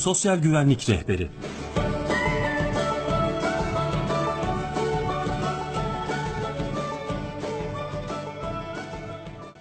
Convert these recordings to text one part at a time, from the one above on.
Sosyal Güvenlik Rehberi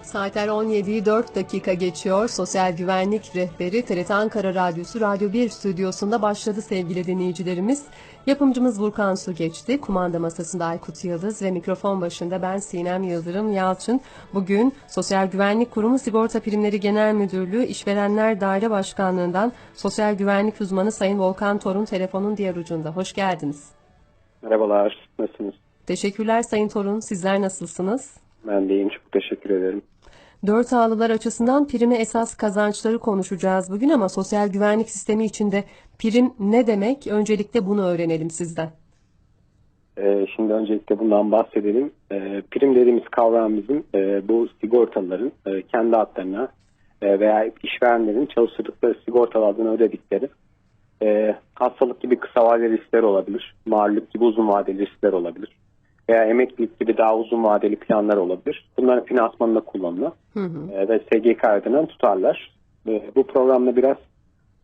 Saatler 17'yi 4 dakika geçiyor. Sosyal Güvenlik Rehberi TRT Ankara Radyosu Radyo 1 stüdyosunda başladı sevgili dinleyicilerimiz. Yapımcımız Burkan Su geçti. Kumanda masasında Aykut Yıldız ve mikrofon başında ben Sinem Yıldırım Yalçın. Bugün Sosyal Güvenlik Kurumu Sigorta Primleri Genel Müdürlüğü İşverenler Daire Başkanlığı'ndan Sosyal Güvenlik Uzmanı Sayın Volkan Torun telefonun diğer ucunda. Hoş geldiniz. Merhabalar, nasılsınız? Teşekkürler Sayın Torun. Sizler nasılsınız? Ben de iyiyim, çok teşekkür ederim. Dört ağlılar açısından prime esas kazançları konuşacağız bugün ama sosyal güvenlik sistemi içinde prim ne demek? Öncelikle bunu öğrenelim sizden. Ee, şimdi öncelikle bundan bahsedelim. Ee, prim dediğimiz kavram bizim e, bu sigortalıların e, kendi adlarına e, veya işverenlerin çalıştırdıkları sigortalı adına ödedikleri e, hastalık gibi kısa vadeli riskler olabilir, mağlup gibi uzun vadeli riskler olabilir veya emeklilik gibi daha uzun vadeli planlar olabilir. Bunların finansmanında kullanılıyor Hı hı. e, ve SGK ödenen tutarlar. E, bu programda biraz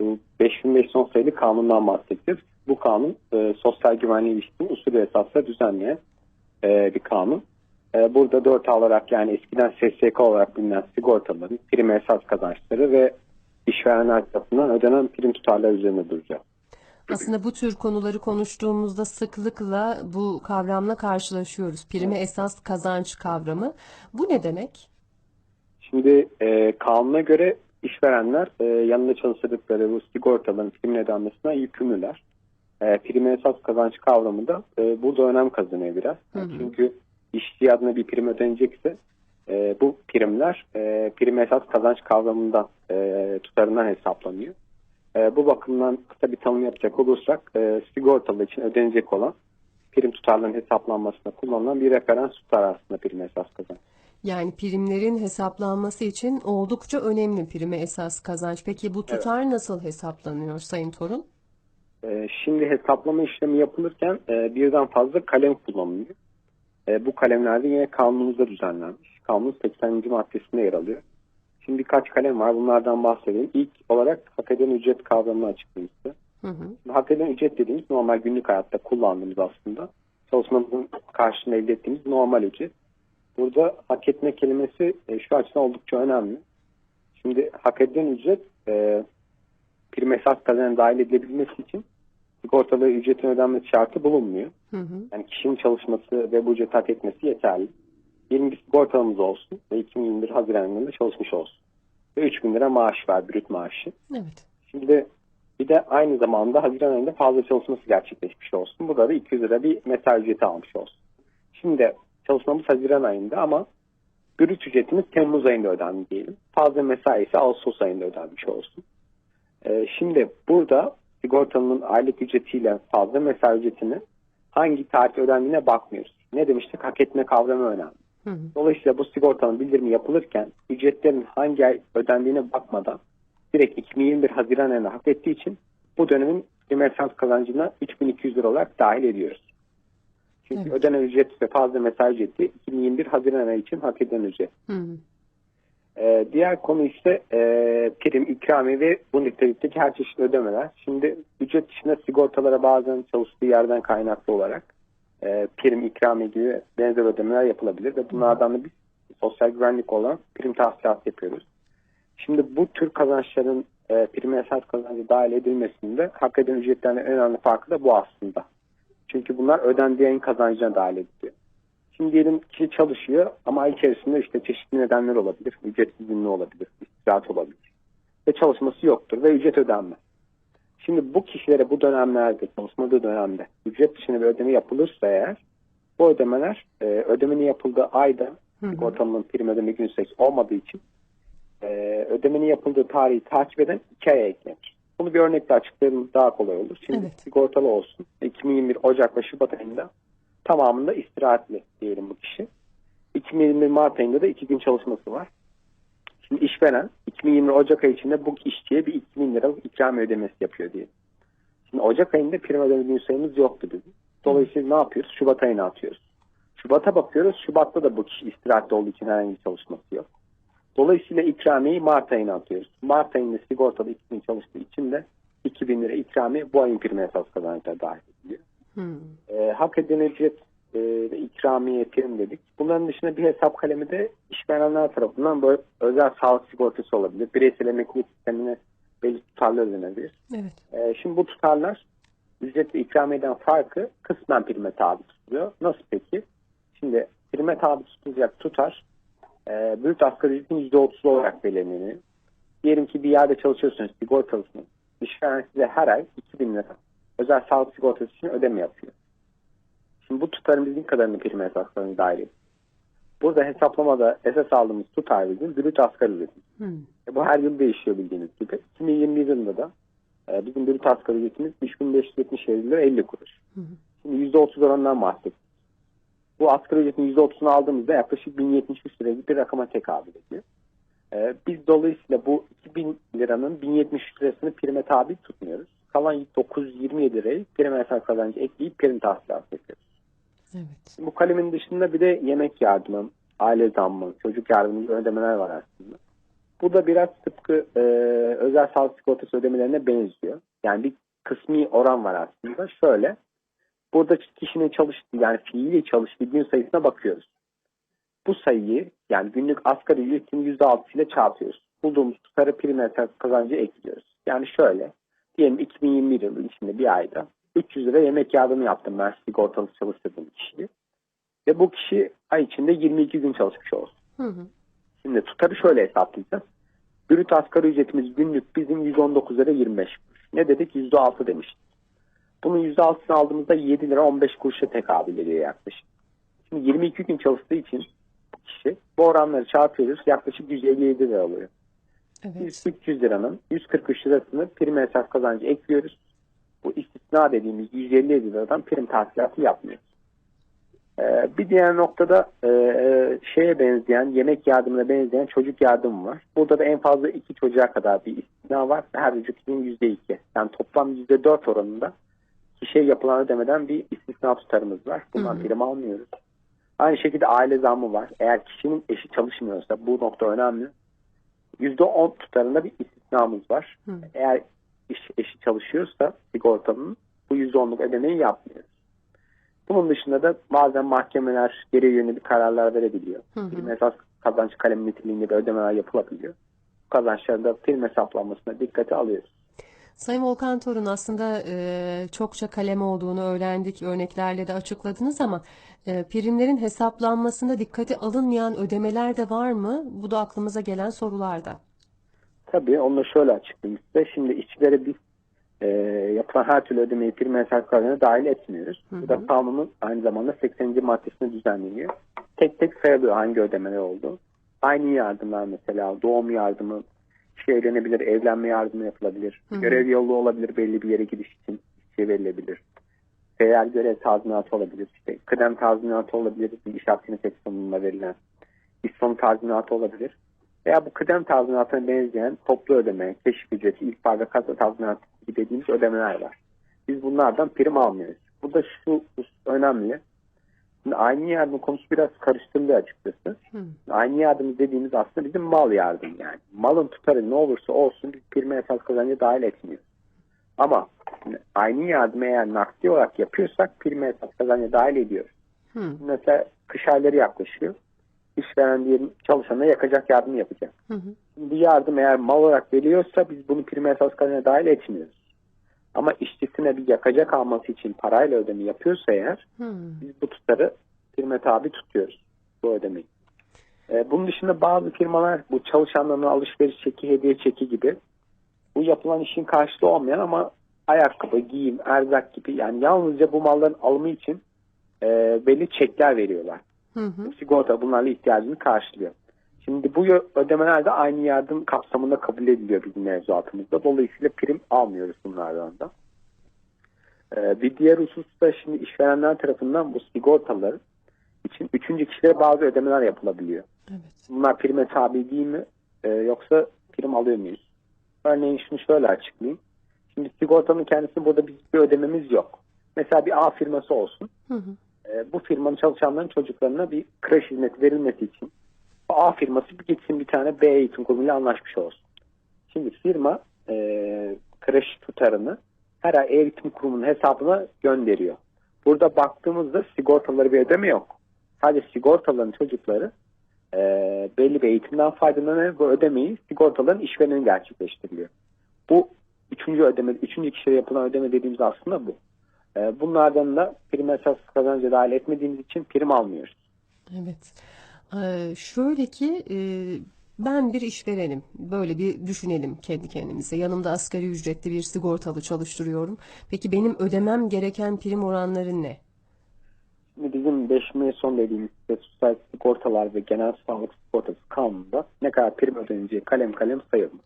bu 5510 sayılı kanundan bahsedeceğiz. Bu kanun e, sosyal güvenliği ilişkin usulü esasla düzenleyen e, bir kanun. E, burada 4 olarak yani eskiden SSK olarak bilinen sigortaların prim esas kazançları ve işverenler tarafından ödenen prim tutarları üzerine duracağız. Aslında bu tür konuları konuştuğumuzda sıklıkla bu kavramla karşılaşıyoruz. Prime esas kazanç kavramı. Bu ne demek? Şimdi e, kanuna göre işverenler e, yanında çalıştırdıkları bu sigortaların prim ödenmesine yükümlüler. E, prim esas kazanç kavramı da e, burada önem kazanıyor biraz. Hı hı. Çünkü işçi adına bir prim ödenecekse e, bu primler e, prim esas kazanç kavramından e, tutarından hesaplanıyor. E, bu bakımdan kısa bir tanım yapacak olursak e, sigortalı için ödenecek olan prim tutarlarının hesaplanmasına kullanılan bir referans tutar aslında prim esas kazanç. Yani primlerin hesaplanması için oldukça önemli prime esas kazanç. Peki bu tutar nasıl hesaplanıyor Sayın Torun? Ee, Şimdi hesaplama işlemi yapılırken e, birden fazla kalem kullanılıyor. E, Bu kalemlerde yine kanunumuzda düzenlenmiş. Kanunun 80. maddesinde yer alıyor. Şimdi birkaç kalem var. Bunlardan bahsedelim. İlk olarak hak eden ücret kavramını. Hı hı. Hak eden ücret dediğimiz normal günlük hayatta kullandığımız aslında çalışmamızın karşılığında elde ettiğimiz normal ücret. Burada hak etme kelimesi e, şu açıdan oldukça önemli. Şimdi hak edilen ücret e, prim esas kazanına dahil edilebilmesi için sigortalı ücretin ödenmesi şartı bulunmuyor. Hı hı. Yani kişinin çalışması ve bu ücreti hak etmesi yeterli. Yeni bir sigortalımız olsun ve 2021 Haziran ayında çalışmış olsun. Ve 3 bin lira maaş var, brüt maaşı. Evet. Şimdi bir de aynı zamanda Haziran ayında fazla çalışması gerçekleşmiş olsun. Burada da 200 lira bir mesai ücreti almış olsun. Şimdi çalışmamız Haziran ayında ama brüt ücretimiz Temmuz ayında ödendi diyelim. Fazla mesai ise Ağustos ayında ödenmiş olsun. Ee, şimdi burada sigortalının aylık ücretiyle fazla mesai ücretini hangi tarihte ödendiğine bakmıyoruz. Ne demiştik? Hak etme kavramı önemli. Hı hı. Dolayısıyla bu sigortanın bildirimi yapılırken ücretlerin hangi ay ödendiğine bakmadan direkt 2021 Haziran ayında hak ettiği için bu dönemin esans kazancına 3200 lira olarak dahil ediyoruz. Çünkü Evet. ödenen ücret ve fazla mesai ücreti 2021 Haziran ayı için hak edilen ücret. Hı hı. Ee, diğer konu ise e, prim, ikramiye ve bu nitelikteki her çeşit ödemeler. Şimdi ücret dışında sigortalara bazen çalıştığı yerden kaynaklı olarak e, prim, ikramiye gibi benzer ödemeler yapılabilir ve bunlardan da biz sosyal güvenlik olan prim tahsilatı yapıyoruz. Şimdi bu tür kazançların e, prim esas kazancı dahil edilmesinde hak eden ücretlerin en önemli farkı da bu aslında. Çünkü bunlar ödendiği ayın kazancına dahil ediliyor. Şimdi diyelim kişi çalışıyor ama ay içerisinde işte çeşitli nedenler olabilir. Ücret izinli olabilir, istirahat olabilir. Ve çalışması yoktur ve ücret ödenmez. Şimdi bu kişilere bu dönemlerde, çalışmadığı dönemde ücret dışında bir ödeme yapılırsa eğer bu ödemeler e, ödemenin yapıldığı ayda sigortalının prim ödeme günü sayısı olmadığı için e, ödemenin yapıldığı tarihi takip eden iki aya eklenir. Bunu bir örnekle açıklayalım daha kolay olur. Şimdi Evet. sigortalı olsun. 2021 Ocak ve Şubat ayında tamamında istirahatli diyelim bu kişi. 2021 Mart ayında da iki gün çalışması var. Şimdi işveren 2020 Ocak ayı içinde bu işçiye bir 2000 lira ikram ödemesi yapıyor diyelim. Şimdi Ocak ayında prim ödeme sayımız yoktu bizim. Dolayısıyla ne yapıyoruz? Şubat ayına atıyoruz. Şubat'a bakıyoruz. Şubat'ta da bu kişi istirahatli olduğu için herhangi bir çalışması yok. Dolayısıyla ikramiyeyi Mart ayına atıyoruz. Mart ayında sigortalı 2000 çalıştığı için de 2000 lira ikramiye bu ayın prim esas kazancına dahil ediliyor. Hmm. E, hak edilen ücret e, ve ikramiye prim dedik. Bunların dışında bir hesap kalemi de işverenler tarafından böyle özel sağlık sigortası olabilir. Bireysel emeklilik sistemine belli tutarlar ödenebilir. Evet. E, şimdi bu tutarlar ücret ve ikramiyeden farkı kısmen prime tabi tutuluyor. Nasıl peki? Şimdi prime tabi tutulacak tutar e, brüt asgari ücretin %30'u olarak belirleniyor. Diyelim ki bir yerde çalışıyorsunuz, sigortalısınız. İşveren size her ay 2000 lira özel sağlık sigortası için ödeme yapıyor. Şimdi bu tutarın bizim kadarını prime esaslarına dahil ediyor. Burada hesaplamada esas aldığımız tutar bizim brüt asgari ücretim. Hmm. E, bu her yıl değişiyor bildiğiniz gibi. 2021 yılında da e, bizim brüt asgari ücretimiz 3577 lira 50 kuruş. Hı. Şimdi %30 oranından bahsettik. Bu asgari ücretin %30'unu aldığımızda yaklaşık 1073 liraya bir rakama tekabül ediyor. E, biz dolayısıyla bu 2000 liranın 1073 lirasını prime tabi tutmuyoruz. Kalan 927 lirayı prime esas kazancı ekleyip prim tahsilatı yapıyoruz. Evet. Bu kalemin dışında bir de yemek yardımı, aile zammı, çocuk yardımı gibi ödemeler var aslında. Bu da biraz tıpkı e, özel sağlık sigortası ödemelerine benziyor. Yani bir kısmi oran var aslında. Şöyle, burada kişinin çalıştığı yani fiili çalıştığı gün sayısına bakıyoruz. Bu sayıyı yani günlük asgari ücretin %6 ile çarpıyoruz. Bulduğumuz tutarı prim kazancı ekliyoruz. Yani şöyle, diyelim 2021 yılı içinde bir ayda 300 lira yemek yardımı yaptım ben sigortalı çalıştırdığım kişiyi. Ve bu kişi ay içinde 22 gün çalışmış olsun. Hı hı. Şimdi tutarı şöyle hesaplayacağız. Brüt asgari ücretimiz günlük bizim 119 lira 25 kuruş. Ne dedik? %6 demiştik. Bunun %6'sını aldığımızda 7 lira 15 kuruşa tekabül ediyor yaklaşık. Şimdi 22 gün çalıştığı için bu kişi bu oranları çarpıyoruz. Yaklaşık 157 lira alıyor. Evet. Biz 300 liranın 143 lirasını prim esas kazancı ekliyoruz. Bu istisna dediğimiz 150 liradan prim tahsilatı yapmıyoruz. Ee, bir diğer noktada e, şeye benzeyen, yemek yardımına benzeyen çocuk yardımı var. Burada da en fazla iki çocuğa kadar bir istisna var. Her çocuk için yüzde iki. Yani toplam yüzde dört oranında kişiye yapılan ödemeden bir istisna tutarımız var. Bundan prim almıyoruz. Aynı şekilde aile zammı var. Eğer kişinin eşi çalışmıyorsa bu nokta önemli. Yüzde on tutarında bir istisnamız var. Hı. Eğer iş, eşi çalışıyorsa sigortanın bu yüzde onluk ödemeyi yapmıyoruz. Bunun dışında da bazen mahkemeler geri yönelik kararlar verebiliyor. Hı hı. Prim esas kazanç kalemi niteliğinde bir ödemeler yapılabiliyor. Bu kazançları da prim hesaplanmasına dikkate alıyoruz. Sayın Volkan Torun aslında e, çokça kalem olduğunu öğrendik, örneklerle de açıkladınız ama e, primlerin hesaplanmasında dikkate alınmayan ödemeler de var mı? Bu da aklımıza gelen sorularda. Tabii onu şöyle açıklayayım size. Şimdi işçilere biz e, yapılan her türlü ödemeyi prim hesap kazancına dahil etmiyoruz. Hı hı. Bu da kanunun aynı zamanda 80. maddesinde düzenleniyor. Tek tek sayılıyor hangi ödemeler oldu. Aynı yardımlar mesela doğum yardımı, kişi evlenebilir, evlenme yardımı yapılabilir. Hı hı. Görev yolu olabilir belli bir yere gidiş için işçiye verilebilir. Seyahat görev tazminatı olabilir. İşte kıdem tazminatı olabilir. Bir iş aktivitesi sonunda verilen. İş sonu tazminatı olabilir. Veya bu kıdem tazminatına benzeyen toplu ödeme, keşif ücreti, ihbar ve kasa tazminatı gibi dediğimiz ödemeler var. Biz bunlardan prim almıyoruz. Burada şu önemli. Şimdi aynı yardım konusu biraz karıştırılıyor açıkçası. Hı. Aynı yardım dediğimiz aslında bizim mal yardım yani. Malın tutarı ne olursa olsun biz prime esas kazancı dahil etmiyoruz. Ama aynı yardım eğer nakdi olarak yapıyorsak prime esas kazancı dahil ediyoruz. Hı. Mesela kış ayları yaklaşıyor. İşveren diyelim çalışana yakacak yardım yapacak. Hı hı. Bu yardım eğer mal olarak veriliyorsa biz bunu prime esas kazancına dahil etmiyoruz. Ama işçisine bir yakacak alması için parayla ödeme yapıyorsa eğer Hı. biz bu tutarı prime tabi tutuyoruz bu ödemeyi. Ee, bunun dışında bazı firmalar bu çalışanlarına alışveriş çeki, hediye çeki gibi bu yapılan işin karşılığı olmayan ama ayakkabı, giyim, erzak gibi yani yalnızca bu malların alımı için e, belli çekler veriyorlar. Hı hı. Sigorta bunlarla ihtiyacını karşılıyor. Şimdi bu ödemeler de aynı yardım kapsamında kabul ediliyor bizim mevzuatımızda. Dolayısıyla prim almıyoruz bunlardan da. Ee, bir diğer husus da şimdi işverenler tarafından bu sigortaları için üçüncü kişilere bazı ödemeler yapılabiliyor. Evet. Bunlar prime tabi değil mi Ee, yoksa prim alıyor muyuz? Örneğin şunu şöyle açıklayayım. Şimdi sigortanın kendisinde burada bir ödememiz yok. Mesela bir A firması olsun. Hı hı. E, bu firmanın çalışanların çocuklarına bir kreş hizmeti verilmesi için A firması bir gitsin bir tane B eğitim kurumuyla anlaşmış olsun. Şimdi firma e, kreş tutarını her ay eğitim kurumunun hesabına gönderiyor. Burada baktığımızda sigortaları bir ödeme yok. Sadece sigortaların çocukları e, belli bir eğitimden faydalanıyor. Bu ödemeyi sigortaların işvereni gerçekleştiriliyor. Bu üçüncü ödeme, üçüncü kişiye yapılan ödeme dediğimiz aslında bu. E, bunlardan da prim esas kazancı dahil etmediğimiz için prim almıyoruz. Evet. Ee, şöyle ki e, ben bir işverenim. Böyle bir düşünelim kendi kendimize. Yanımda asgari ücretli bir sigortalı çalıştırıyorum. Peki benim ödemem gereken prim oranları ne? Şimdi bizim 5 son dediğimiz sosyal sigortalar ve genel sağlık sigortası kanununda ne kadar prim ödeneceği kalem kalem sayılmış.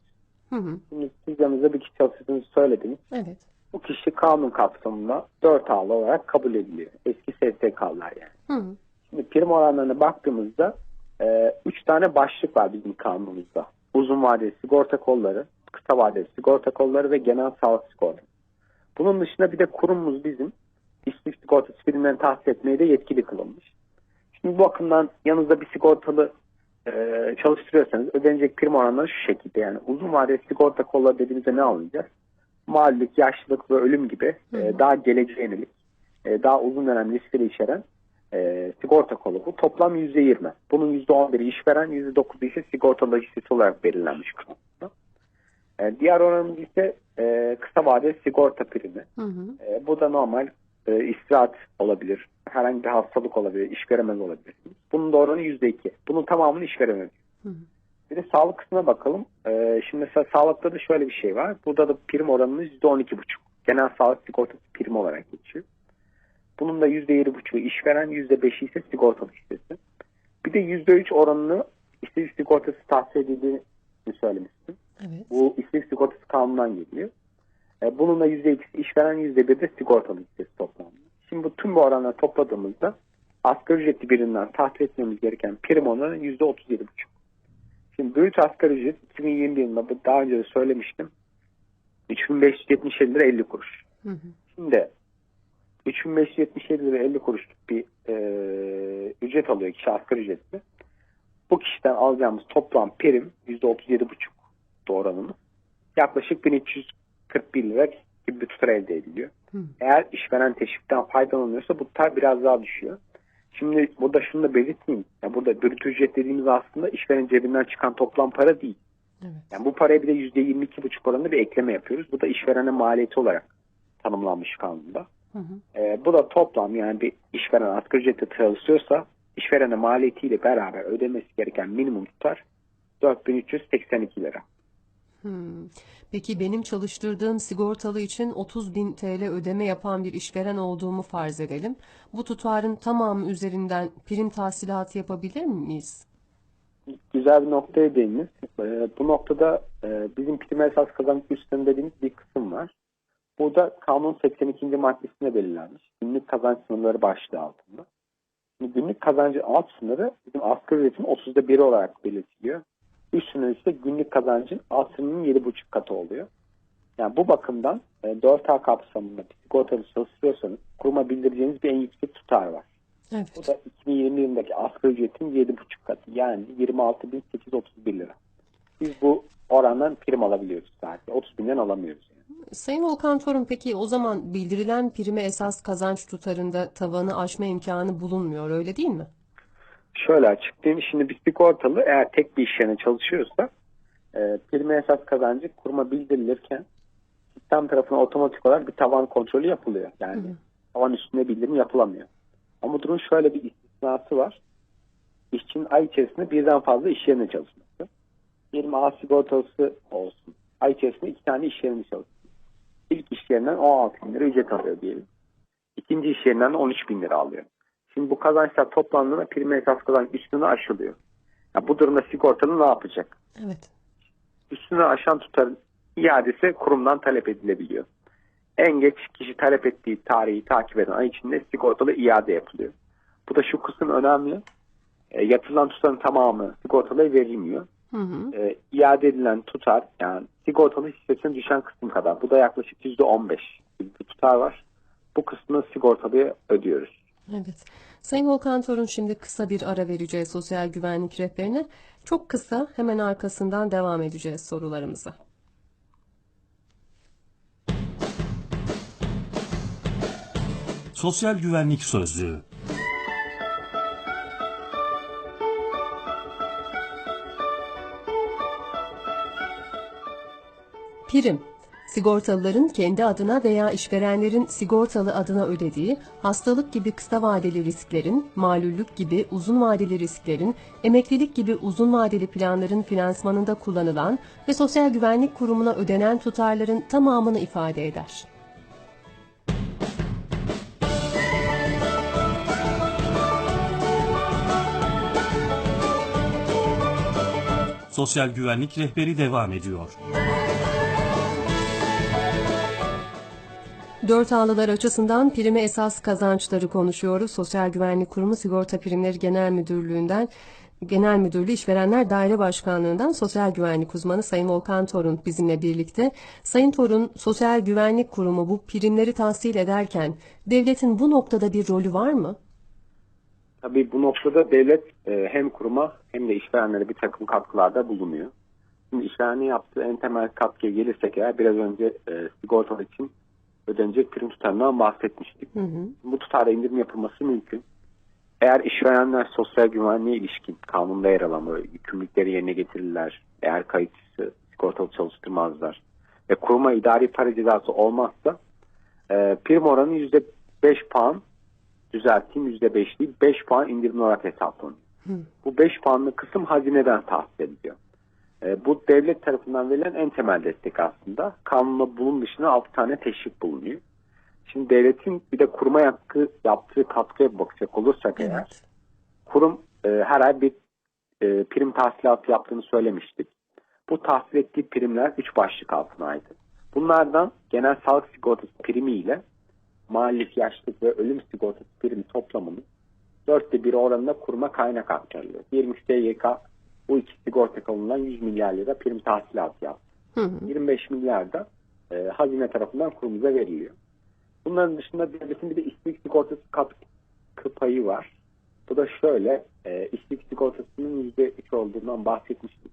Hı hı. Şimdi siz yanınızda bir kişi çalıştığınızı söylediniz. Evet. Bu kişi kanun kapsamında 4 ağlı olarak kabul ediliyor. Eski SSK'lar yani. Hı. Şimdi prim oranlarına baktığımızda 3 tane başlık var bizim kanunumuzda. Uzun vadeli sigorta kolları, kısa vadeli sigorta kolları ve genel sağlık sigortası. Bunun dışında bir de kurumumuz bizim işsizlik sigortası primlerini tahsis etmeye de yetkili kılınmış. Şimdi bu bakımdan yanınızda bir sigortalı e, çalıştırıyorsanız ödenecek prim oranları şu şekilde yani uzun vadeli sigorta kolları dediğimizde ne alınacak? Mağlullük, yaşlılık ve ölüm gibi e, daha geleceğe yönelik, e, daha uzun dönem riskleri içeren e, sigorta kolu bu. Toplam %20. Bunun %11'i işveren, %9'u ise sigortalı hissesi olarak belirlenmiş kanunda. E, diğer oranımız ise e, kısa vadeli sigorta primi. Hı hı. E, bu da normal e, istirahat olabilir. Herhangi bir hastalık olabilir. iş veremez olabilir. Bunun da oranı %2. Bunun tamamını iş veremez. Hı hı. Bir de sağlık kısmına bakalım. E, şimdi mesela sağlıkta da şöyle bir şey var. Burada da prim oranımız %12,5. Genel sağlık sigortası prim olarak geçiyor. Bunun da %7,5'u işveren, %5'i ise sigortalı hissesi. Bir de %3 oranını işsizlik sigortası tahsis edildiğini söylemiştim. Evet. Bu işsizlik sigortası kanundan geliyor. E, bunun da %2'si işveren, %1 de sigortalı hissesi toplamda. Şimdi bu tüm bu oranları topladığımızda asgari ücretli birinden tahsis etmemiz gereken prim oranı %37,5. Şimdi brüt asgari ücret 2020 yılında daha önce de söylemiştim. 3577 lira 50 kuruş. Hı hı. Şimdi 3577 lira 50 kuruşluk bir e, ücret alıyor kişi asgari ücretli. Bu kişiden alacağımız toplam prim %37,5 oranımız. Yaklaşık 1341 lira gibi bir tutar elde ediliyor. Hı. Eğer işveren teşvikten faydalanıyorsa bu tutar biraz daha düşüyor. Şimdi burada şunu da belirteyim. Ya burada brüt ücret dediğimiz aslında işveren cebinden çıkan toplam para değil. Evet. Yani bu paraya bir de %22,5 oranında bir ekleme yapıyoruz. Bu da işverene maliyeti olarak tanımlanmış kanunda. Hı hı. Ee, bu da toplam yani bir işveren asgari ücretle çalışıyorsa işverene maliyetiyle beraber ödemesi gereken minimum tutar 4382 lira. Peki benim çalıştırdığım sigortalı için 30 bin TL ödeme yapan bir işveren olduğumu farz edelim. Bu tutarın tamamı üzerinden prim tahsilatı yapabilir miyiz? Güzel bir noktaya değindiniz. Ee, bu noktada e, bizim prim esas kazanç üstünde dediğimiz bir kısım var. Burada kanun 82. maddesinde belirlenmiş. Günlük kazanç sınırları başlığı altında. Günlük kazancı alt sınırı bizim asgari ücretin 30'da biri olarak belirtiliyor. Üst sınırı ise günlük kazancın alt sınırının 7,5 katı oluyor. Yani bu bakımdan e, 4A kapsamında bir sigortalı çalıştırıyorsanız kuruma bildireceğiniz bir en yüksek tutar var. Bu Evet. da 2020 yılındaki asgari ücretin 7,5 katı yani 26.831 lira. Biz bu orandan prim alabiliyoruz sadece. 30 binden alamıyoruz. Yani. Sayın Volkan Torun peki o zaman bildirilen prime esas kazanç tutarında tavanı aşma imkanı bulunmuyor öyle değil mi? Şöyle açıklayayım. Şimdi bir sigortalı eğer tek bir iş yerine çalışıyorsa e, prime esas kazancı kuruma bildirilirken sistem tarafından otomatik olarak bir tavan kontrolü yapılıyor. Yani Hı hı. tavan üstünde bildirim yapılamıyor. Ama durum şöyle bir istisnası var. İşçinin ay içerisinde birden fazla iş yerine çalışması. Diyelim A sigortası olsun. Ay içerisinde iki tane iş yerine çalışsın. İlk iş yerinden 16 bin lira ücret alıyor diyelim. İkinci iş yerinden de 13 bin lira alıyor. Şimdi bu kazançlar toplandığında prim esas kazanç üstüne aşılıyor. Ya bu durumda sigortalı ne yapacak? Evet. Üstüne aşan tutarın iadesi kurumdan talep edilebiliyor. En geç kişi talep ettiği tarihi takip eden ay içinde sigortalı iade yapılıyor. Bu da şu kısım önemli. E, yatırılan tutarın tamamı sigortalıya verilmiyor. Hı hı. E, iade edilen tutar yani sigortalı hissesine düşen kısım kadar. Bu da yaklaşık %15 gibi bir tutar var. Bu kısmını sigortalıya ödüyoruz. Evet. Sayın Volkan Torun şimdi kısa bir ara vereceğiz sosyal güvenlik rehberine. Çok kısa hemen arkasından devam edeceğiz sorularımıza. Sosyal güvenlik sözlüğü. Prim Sigortalıların kendi adına veya işverenlerin sigortalı adına ödediği hastalık gibi kısa vadeli risklerin, malüllük gibi uzun vadeli risklerin, emeklilik gibi uzun vadeli planların finansmanında kullanılan ve Sosyal Güvenlik Kurumu'na ödenen tutarların tamamını ifade eder. Sosyal Güvenlik Rehberi devam ediyor. Dört ağlılar açısından prime esas kazançları konuşuyoruz. Sosyal Güvenlik Kurumu Sigorta Primleri Genel Müdürlüğü'nden Genel Müdürlüğü İşverenler Daire Başkanlığı'ndan Sosyal Güvenlik Uzmanı Sayın Volkan Torun bizimle birlikte. Sayın Torun, Sosyal Güvenlik Kurumu bu primleri tahsil ederken devletin bu noktada bir rolü var mı? Tabii bu noktada devlet e, hem kuruma hem de işverenlere bir takım katkılarda bulunuyor. Şimdi işverenin yaptığı en temel katkıya gelirsek eğer biraz önce e, sigortalar için ödenecek prim tutarından bahsetmiştik. Hı hı. Bu tutarda indirim yapılması mümkün. Eğer işverenler sosyal güvenliğe ilişkin kanunda yer alan böyle yükümlülükleri yerine getirirler, eğer kayıtçısı sigortalı çalıştırmazlar ve kuruma idari para cezası olmazsa e, prim oranı %5 puan düzelteyim %5 değil 5 puan indirim olarak hesaplanıyor. Hı. Bu 5 puanlı kısım hazineden tahsil ediliyor. E, bu devlet tarafından verilen en temel destek aslında. Kanunla bunun dışında 6 tane teşvik bulunuyor. Şimdi devletin bir de kuruma hakkı yaptığı katkıya bakacak olursak eğer Evet. kurum e, her ay bir e, prim tahsilatı yaptığını söylemiştik. Bu tahsil ettiği primler 3 başlık altına ait. Bunlardan genel sağlık sigortası primi ile malilik, yaşlılık ve ölüm sigortası primi toplamının dörtte biri oranında kuruma kaynak aktarılıyor. 20 SGK bu iki sigorta kanunundan 100 milyar lira prim tahsilatı yaptı. Hı hı. 25 milyar da e, hazine tarafından kurumuza veriliyor. Bunların dışında devletin bir de işsizlik sigortası katkı payı var. Bu da şöyle, e, işsizlik sigortasının %3 olduğundan bahsetmiştik.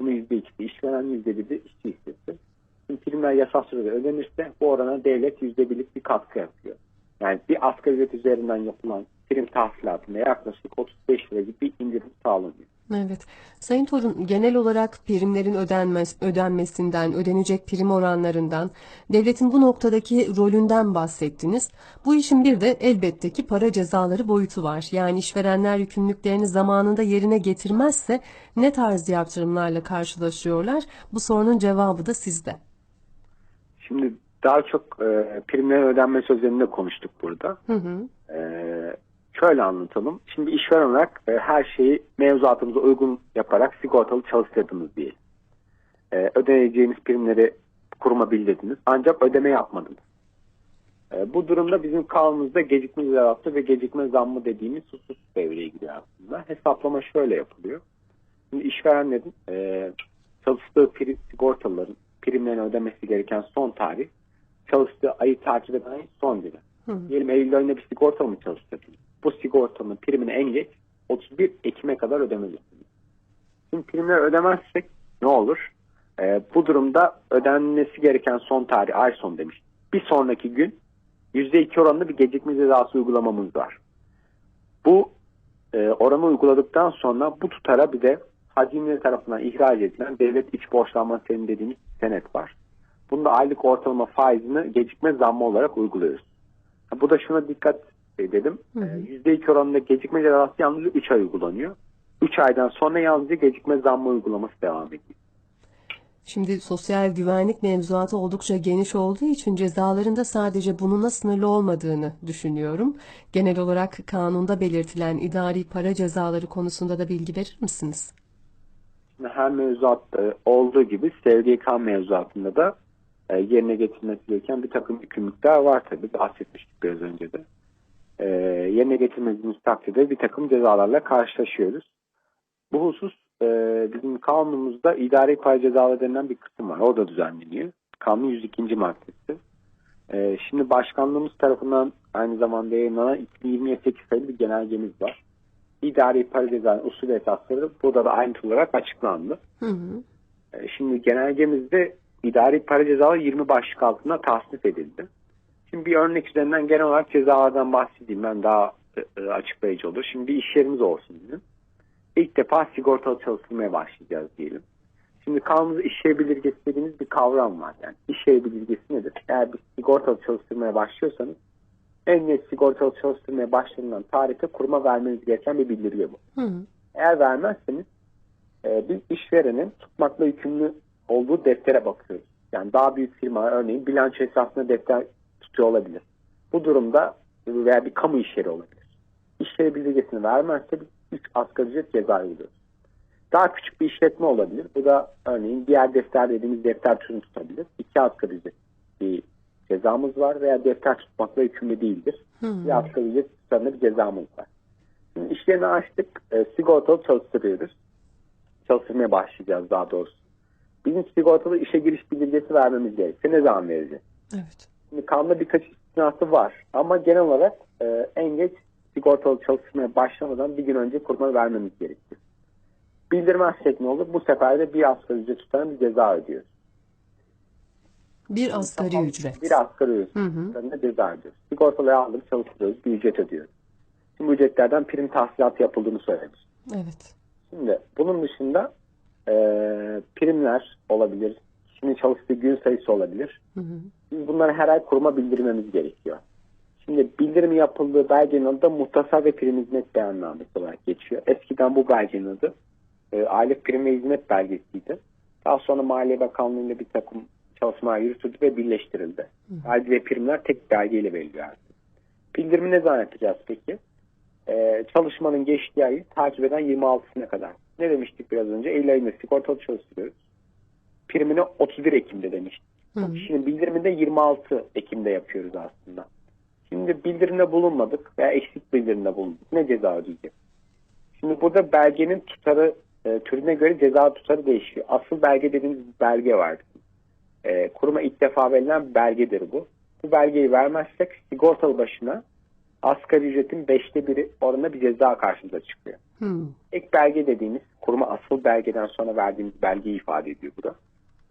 Bunun %2'si işveren %1'i de işçi hissesi. Şimdi primler yasal sürede ödenirse bu orana devlet %1'lik bir katkı yapıyor. Yani bir asgari ücret üzerinden yapılan prim tahsilatında yaklaşık 35 lira gibi bir indirim sağlanıyor. Evet. Sayın Torun, genel olarak primlerin ödenmez, ödenmesinden, ödenecek prim oranlarından, devletin bu noktadaki rolünden bahsettiniz. Bu işin bir de elbette ki para cezaları boyutu var. Yani işverenler yükümlülüklerini zamanında yerine getirmezse ne tarz yaptırımlarla karşılaşıyorlar? Bu sorunun cevabı da sizde. Şimdi daha çok e, primlerin ödenmesi üzerinde konuştuk burada. Hı hı. Ee, şöyle anlatalım. Şimdi işveren olarak e, her şeyi mevzuatımıza uygun yaparak sigortalı çalıştırdınız diye. Ee, ödeyeceğiniz primleri kuruma bildirdiniz. Ancak ödeme yapmadınız. Ee, bu durumda bizim kanunumuzda gecikme cezası ve gecikme zammı dediğimiz husus devreye giriyor aslında. Hesaplama şöyle yapılıyor. Şimdi işverenlerin e, çalıştığı prim, sigortalıların primlerini ödemesi gereken son tarih çalıştığı ayı takip eden son günü. Diyelim Eylül ayında bir sigorta mı çalıştırdınız? Bu sigortanın primini en geç 31 Ekim'e kadar ödemelisiniz. Şimdi primleri ödemezsek ne olur? Ee, bu durumda ödenmesi gereken son tarih ay son demiş. Bir sonraki gün %2 oranında bir gecikme cezası uygulamamız var. Bu e, oranı uyguladıktan sonra bu tutara bir de hazine tarafından ihraç edilen devlet iç borçlanma senedi dediğimiz senet var. Bunda aylık ortalama faizini gecikme zammı olarak uyguluyoruz. Bu da şuna dikkat Hı hı. Ee, %2 oranında gecikme cezası yalnızca 3 ay uygulanıyor. 3 aydan sonra yalnızca gecikme zammı uygulaması devam ediyor. Şimdi sosyal güvenlik mevzuatı oldukça geniş olduğu için cezaların da sadece bununla sınırlı olmadığını düşünüyorum. Genel olarak kanunda belirtilen idari para cezaları konusunda da bilgi verir misiniz? Her mevzuatta olduğu gibi SGK mevzuatında da e, yerine getirilmesi gereken bir takım yükümlülükler var tabii. Bahsetmiştik biraz önce de. E, yerine getirmediğimiz takdirde bir takım cezalarla karşılaşıyoruz. Bu husus e, bizim kanunumuzda idari para cezaları denilen bir kısım var. O da düzenleniyor. Kanun 102. maddesi. E, şimdi başkanlığımız tarafından aynı zamanda yayınlanan 2028 sayılı bir genelgemiz var. İdari para cezaları usul ve esasları burada da ayrıntılı olarak açıklandı. Hı hı. E, Şimdi genelgemizde idari para cezaları 20 başlık altında tasnif edildi. Şimdi bir örnek üzerinden genel olarak cezalardan bahsedeyim. Ben daha e, e, açıklayıcı olur. Şimdi bir iş yerimiz olsun bizim. İlk defa sigortalı çalıştırmaya başlayacağız diyelim. Şimdi kanunumuzda iş yeri bildirgesi dediğimiz bir kavram var. Yani iş yeri bildirgesi nedir? Eğer bir sigortalı çalıştırmaya başlıyorsanız en geç sigortalı çalıştırmaya başlanılan tarihte kuruma vermeniz gereken bir bildirge bu. Hı hı. Eğer vermezseniz e, biz işverenin tutmakla yükümlü olduğu deftere bakıyoruz. Yani daha büyük firma örneğin bilanço esasında defter tutuyor olabilir. Bu durumda veya bir kamu iş yeri olabilir. İş yeri bildirgesini vermezse biz 3 asgari ücret ceza uyguluyoruz. Daha küçük bir işletme olabilir. Bu da örneğin diğer defter dediğimiz defter türünü tutabilir. 2 asgari ücret bir cezamız var veya defter tutmakla yükümlü değildir. Hı. Bir asgari ücret tutarında bir cezamız var. Şimdi işlerini açtık. E, sigortalı çalıştırıyoruz. Çalıştırmaya başlayacağız daha doğrusu. Bizim sigortalı işe giriş bildirgesi vermemiz gerekiyor. Ne zaman vereceğiz? Evet. Şimdi kanunda birkaç istisnası var. Ama genel olarak e, en geç sigortalı çalışmaya başlamadan bir gün önce kuruma vermemiz gerekiyor. Bildirmezsek ne olur? Bu sefer de bir asgari ücret tutan bir ceza ödüyoruz. Bir asgari ücret. Bir asgari ücret Hı ceza ödüyoruz. Sigortalıya aldık çalıştırıyoruz. Bir ücret ödüyoruz. Şimdi bu ücretlerden prim tahsilatı yapıldığını söylemiş. Evet. Şimdi bunun dışında e, primler olabilir. Kişinin çalıştığı gün sayısı olabilir. Hı hı. Biz bunları her ay kuruma bildirmemiz gerekiyor. Şimdi bildirimi yapıldığı belgenin adı da muhtasar ve prim hizmet beyannamesi olarak geçiyor. Eskiden bu belgenin adı e, aylık prim ve hizmet belgesiydi. Daha sonra Maliye Bakanlığı ile bir takım çalışmalar yürütüldü ve birleştirildi. Vergi ve primler tek belgeyle veriliyor artık. Bildirimi ne zaman yapacağız peki? Ee, çalışmanın geçtiği ayı takip eden 26'sına kadar. Ne demiştik biraz önce? Eylül ayında sigortalı çalıştırıyoruz. Primini 31 Ekim'de demiştik. Hı hı. Şimdi bildirimini de 26 Ekim'de yapıyoruz aslında. Şimdi bildirimde bulunmadık veya eksik bildirimde bulunduk. Ne ceza ödeyeceğiz? Şimdi burada belgenin tutarı e, türüne göre ceza tutarı değişiyor. Asıl belge dediğimiz bir belge var. E, kuruma ilk defa verilen belgedir bu. Bu belgeyi vermezsek sigortalı başına asgari ücretin beşte biri oranında bir ceza karşımıza çıkıyor. Hı. Ek belge dediğimiz kuruma asıl belgeden sonra verdiğimiz belgeyi ifade ediyor burada.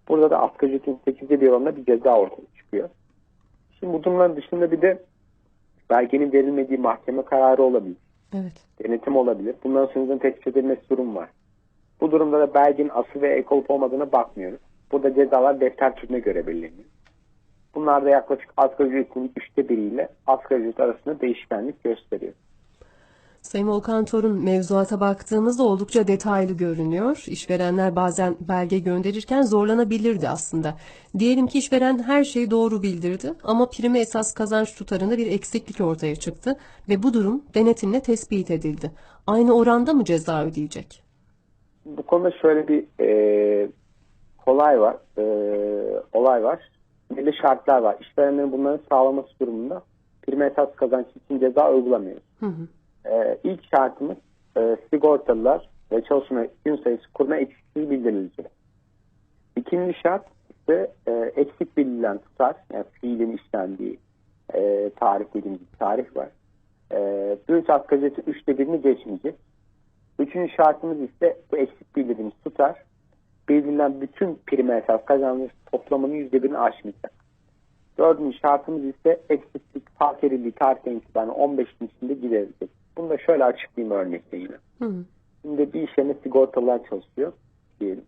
Burada da asgari ücretin 8'de bir oranında bir ceza ortaya çıkıyor. Şimdi bu durumların dışında bir de belgenin verilmediği mahkeme kararı olabilir. Evet. Denetim olabilir. Bunların sonucunun tespit edilmesi durum var. Bu durumda da belgenin asıl ve ek olup olmadığına bakmıyoruz. Burada cezalar defter türüne göre belirleniyor. Bunlar da yaklaşık asgari ücretin üçte biriyle asgari ücret arasında değişkenlik gösteriyor. Sayın Volkan Torun mevzuata baktığımızda oldukça detaylı görünüyor. İşverenler bazen belge gönderirken zorlanabilirdi aslında. Diyelim ki işveren her şeyi doğru bildirdi ama prime esas kazanç tutarında bir eksiklik ortaya çıktı ve bu durum denetimle tespit edildi. Aynı oranda mı ceza ödeyecek? Bu konuda şöyle bir e, olay var. E, olay var. Belli şartlar var. İşverenlerin bunların sağlaması durumunda prime esas kazanç için ceza uygulamıyoruz. Hı hı. Ee, ilk şartımız e, sigortalılar ve çalışma gün sayısı kuruna eksiksiz bildirilecek. İkinci şart ise e, eksik bildirilen tutar, yani fiilin işlendiği e, tarih dediğimiz tarih var. E, asgari ücretin üçte birini geçmeyecek. Üçüncü şartımız ise bu eksik bildiğimiz tutar, bildirilen bütün prime esas kazanmış toplamının yüzde birini aşmayacak. Dördüncü şartımız ise eksiklik fark edildiği tarihten itibaren 15 gün içinde giderilecek. Bunu da şöyle açıklayayım örnekle yine. Hı hı. Şimdi bir iş yerine sigortalılar çalışıyor diyelim.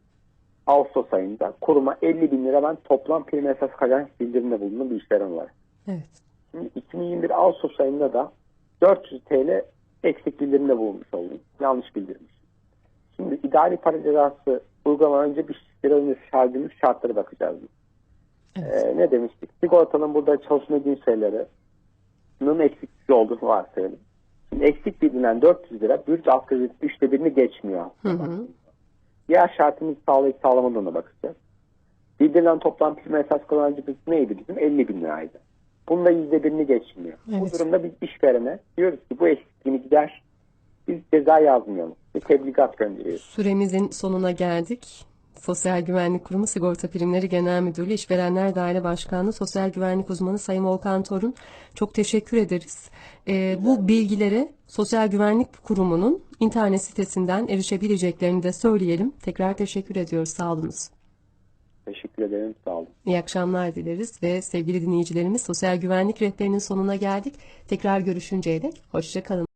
Ağustos ayında kuruma 50 bin lira ben toplam prim esas kazanç bildirimde bulundum bir işveren olarak. Evet. Şimdi 2021 Ağustos ayında da 400 TL eksik bildirimde bulunmuş oldum. Yanlış bildirmiş. Şimdi idari para cezası uygulamadan önce bir biraz şartımız şartlara bakacağız. Evet. Ee, ne demiştik? Sigortanın burada çalışma gün sayılarının eksiksiz olduğunu varsayalım. Eksik bildirilen 400 lira bürç asgari ücretin üçte birini geçmiyor. Hı hı. Diğer şartımız sağlayıp sağlamadığına bakacağız. Bildirilen toplam prim esas kazancımız neydi bizim? 50 bin liraydı. Bunda yüzde birini geçmiyor. Bu Evet. durumda biz işverene diyoruz ki bu eksikliğini gider. Biz ceza yazmayalım. Bir tebligat gönderiyoruz. Süremizin sonuna geldik. Sosyal Güvenlik Kurumu Sigorta Primleri Genel Müdürlüğü İşverenler Daire Başkanı Sosyal Güvenlik Uzmanı Sayın Volkan Torun çok teşekkür ederiz. Ee, bu bilgilere Sosyal Güvenlik Kurumu'nun internet sitesinden erişebileceklerini de söyleyelim. Tekrar teşekkür ediyoruz. Sağ olunuz. Teşekkür ederim. Sağ olun. İyi akşamlar dileriz ve sevgili dinleyicilerimiz sosyal güvenlik rehberinin sonuna geldik. Tekrar görüşünceye dek hoşçakalın.